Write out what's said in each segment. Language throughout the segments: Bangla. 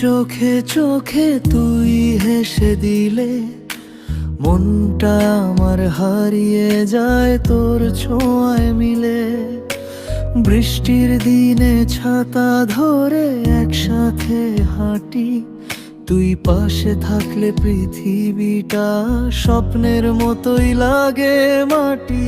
চোখে চোখে তুই হেসে দিলে, মনটা আমার হারিয়ে যায় তোর ছোঁয়ায় মিলে। বৃষ্টির দিনে ছাতা ধরে একসাথে হাঁটি, তুই পাশে থাকলে পৃথিবীটা স্বপ্নের মতোই লাগে মাটি।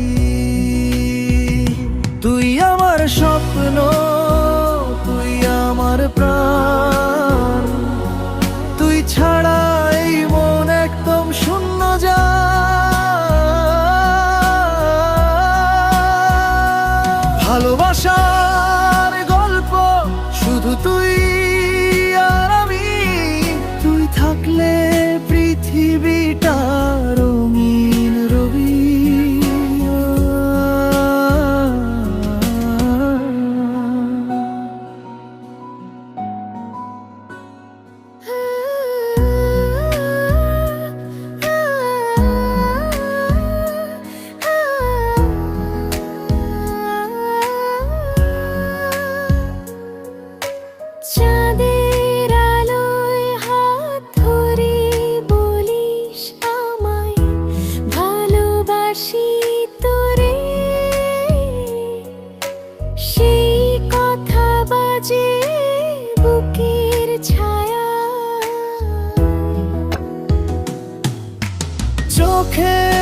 চাঁদের আলোয় হাত ধরে বলিস আমায় ভালোবাসি তোরে। সেই কথা বাজে বুকের ছায়া। চোখের